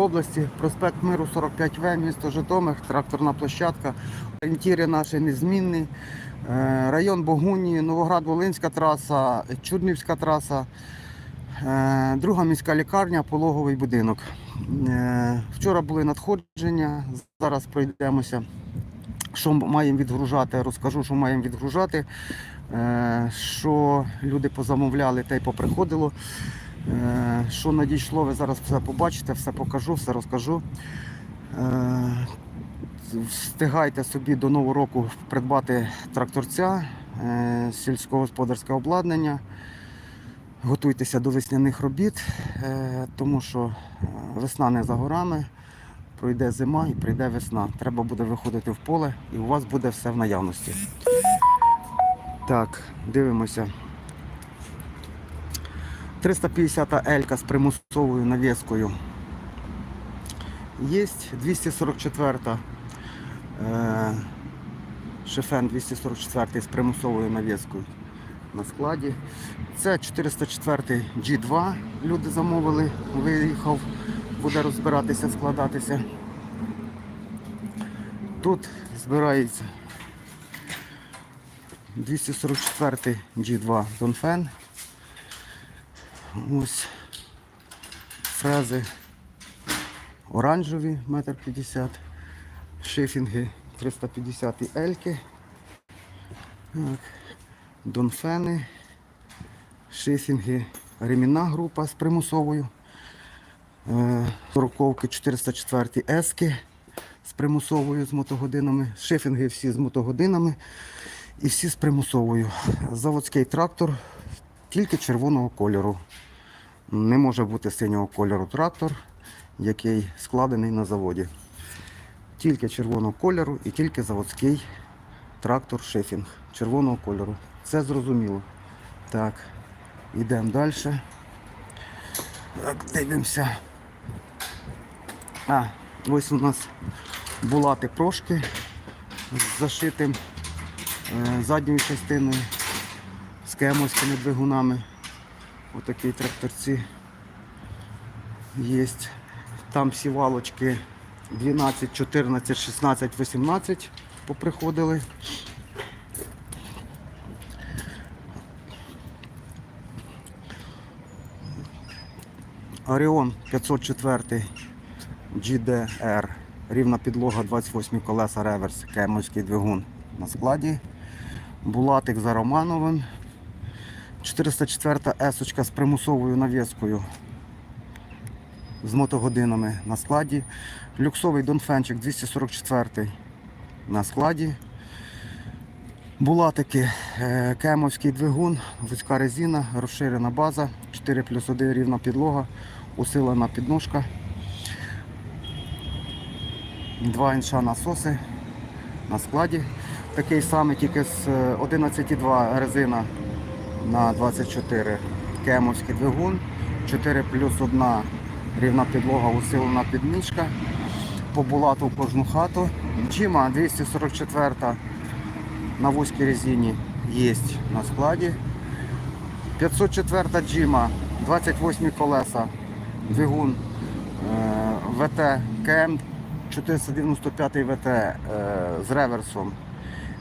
області, проспект Миру 45В, місто Житомир, тракторна площадка. Орієнтіри наші незмінні. Е, Район Богуні, Новоград-Волинська траса, Чуднівська траса, е, друга міська лікарня, пологовий будинок. Е, Вчора були надходження, зараз пройдемося. Що маємо відгружати, розкажу, що маємо відгружати. Що люди позамовляли та й поприходило. Е, Що надійшло, ви зараз все побачите, все покажу, все розкажу. Е, Встигайте собі до нового року придбати тракторця, е, сільськогосподарське обладнання. Готуйтеся до весняних робіт, тому що весна не за горами, пройде зима і прийде весна. Треба буде виходити в поле і у вас буде все в наявності. Так, дивимося. 350 Елька з примусовою навіскою. Є 244 е, Шефен 244 з примусовою навіскою на складі. Це 404 G2 люди замовили, виїхав, буде розбиратися, складатися. Тут збирається 244 G2 Донфен. Ось фрези оранжеві 1,50 м, шифінги 350 ельки, так, донфени, шифінги, ремінна група з примусовою, е, сороковки 404 ески з примусовою з мотогодинами, шифінги всі з мотогодинами і всі з примусовою. Заводський трактор тільки червоного кольору. Не може бути синього кольору трактор, який складений на заводі. Тільки червоного кольору і тільки заводський трактор шифінг червоного кольору. Це зрозуміло. Так, йдемо далі. Так, дивимося. А, ось у нас булати прошки з зашитим е, задньою частиною з кемовськими двигунами. Отакі тракторці є. Там всі валочки 12, 14, 16, 18 поприходили. Оріон 504 GDR. Рівна підлога 28 колеса реверс, кемовський двигун на складі. Булатик за Романовим. 404 есочка з примусовою навіскою з мотогодинами на складі. Люксовий Донфенчик 244 на складі. Булатики, е, кемовський двигун, вузька резина, розширена база, 4 плюс 1 рівна підлога, усилена підножка. Два інша насоси на складі. Такий самий, тільки з е, 11,2 резина на 24 кемовський двигун, 4 плюс 1 рівна підлога, усилена підмічка. По булату в кожну хату. Джима 244 на вузькій резині є на складі. 504 джима, 28 колеса, двигун е, ВТ КМ 495 ВТ е, з реверсом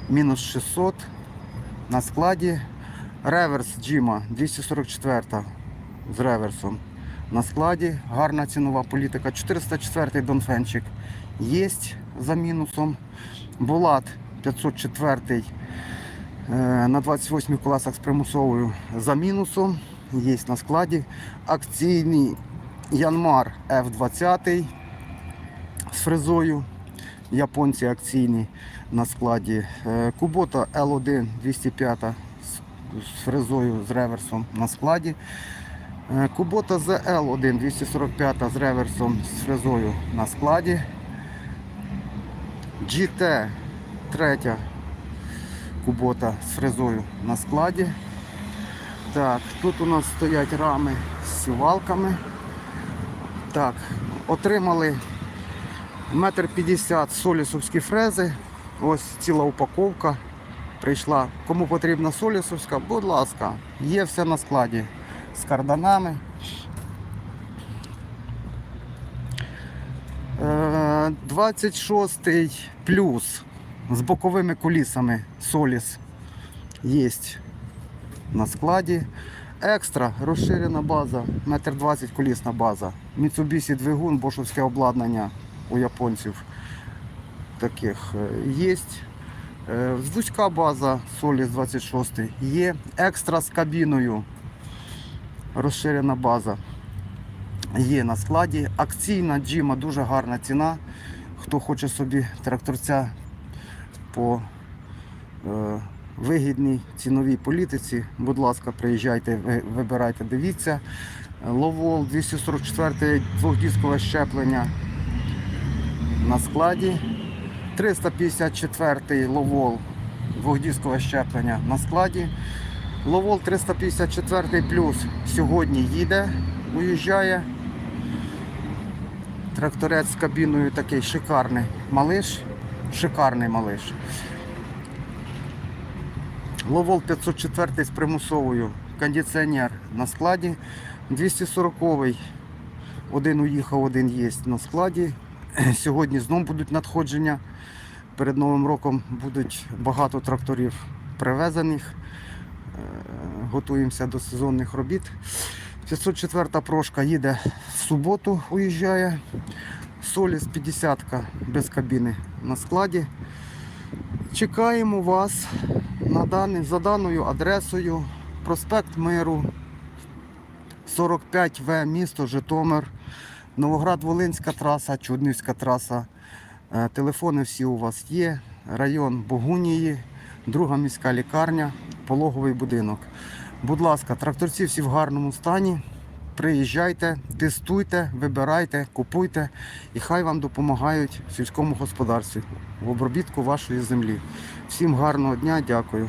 мінус 600 на складі. Реверс Джима 244 з реверсом на складі. Гарна цінова політика. 404 Донфенчик є за мінусом. Булат 504 е, на 28 колесах з примусовою за мінусом. Є на складі. Акційний Янмар F20 з фрезою. Японці акційні на складі. Е, Кубота L1 205 з фрезою з реверсом на складі. Е, Кубота ZL1 245 з реверсом з фрезою на складі. GT 3 кубота з фрезою на складі. Так, тут у нас стоять рами з сівалками. Так, отримали метр п'ятдесят солісовські фрези. Ось ціла упаковка прийшла. Кому потрібна солісовська, будь ласка, є все на складі з карданами. 26 плюс з боковими кулісами Соліс є на складі. Екстра розширена база, метр 20 колісна база. Mitsubishi двигун, бошовське обладнання у японців таких є. Вузька база Соліс 26 є. Екстра з кабіною. Розширена база є на складі. Акційна джима, дуже гарна ціна. Хто хоче собі тракторця по е, вигідній ціновій політиці, будь ласка, приїжджайте, вибирайте, дивіться. Ловол 244 двохдіскове щеплення на складі. 354 ловол двохдіскове щеплення на складі. Ловол 354 плюс сьогодні їде, уїжджає. Тракторець з кабіною такий шикарний малиш. Шикарний малиш. Ловол 504 з примусовою, кондиціонер на складі. 240 один уїхав, один є на складі. Сьогодні знову будуть надходження. Перед Новим роком будуть багато тракторів привезених. Е, Готуємося до сезонних робіт. 504 прошка їде в суботу, уїжджає. Соліс 50 без кабіни на складі. Чекаємо вас на даний, за даною адресою. Проспект Миру, 45В, місто Житомир, Новоград-Волинська траса, Чуднівська траса. Е, Телефони всі у вас є. Район Богунії, друга міська лікарня, пологовий будинок. Будь ласка, тракторці всі в гарному стані. Приїжджайте, тестуйте, вибирайте, купуйте і хай вам допомагають в сільському господарстві в обробітку вашої землі. Всім гарного дня, дякую.